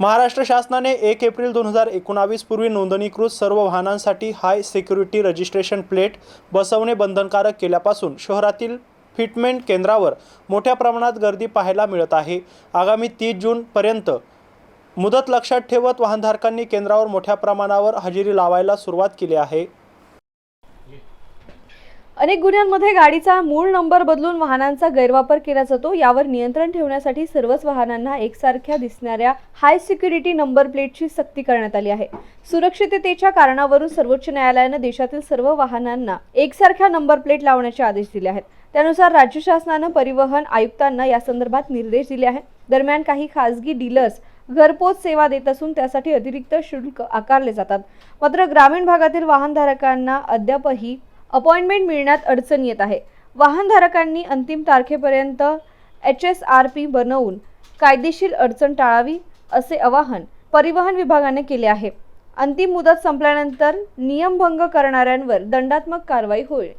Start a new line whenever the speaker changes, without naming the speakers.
महाराष्ट्र शासनाने एक एप्रिल दोन हजार एकोणावीस पूर्वी नोंदणीकृत सर्व वाहनांसाठी हाय सिक्युरिटी रजिस्ट्रेशन प्लेट बसवणे बंधनकारक केल्यापासून शहरातील फिटमेंट केंद्रावर मोठ्या प्रमाणात गर्दी पाहायला मिळत आहे. आगामी तीस जूनपर्यंत मुदत लक्षात ठेवत वाहनधारकांनी केंद्रावर मोठ्या प्रमाणावर हजेरी लावायला सुरुवात केली आहे.
अनेक गुन्ह्यांमध्ये गाडीचा मूळ नंबर बदलून वाहनांचा गैरवापर केला जातो. यावर नियंत्रण ठेवण्यासाठी सर्वच वाहनांना एकसारख्या दिसणाऱ्या हाय सिक्युरिटी नंबर प्लेटची सक्ती करण्यात आली आहे. सुरक्षिततेच्या कारणावरून सर्वोच्च न्यायालयानं देशातील सर्व वाहनांना एकसारख्या नंबर प्लेट लावण्याचे आदेश दिले आहेत. त्यानुसार राज्य शासनानं परिवहन आयुक्तांना या संदर्भात निर्देश दिले आहेत. दरम्यान काही खासगी डीलर्स घरपोच सेवा देत असून त्यासाठी अतिरिक्त शुल्क आकारले जातात. मात्र ग्रामीण भागातील वाहनधारकांना अद्यापही अपॉइंटमेंट मिळण्यात अडचण येत आहे. वाहनधारकांनी अंतिम तारखेपर्यंत एच एस आर पी बनवून कायदेशीर अडचण टाळावी असे आवाहन परिवहन विभागाने केले आहे. अंतिम मुदत संपल्यानंतर नियमभंग करणाऱ्यांवर दंडात्मक कारवाई होईल.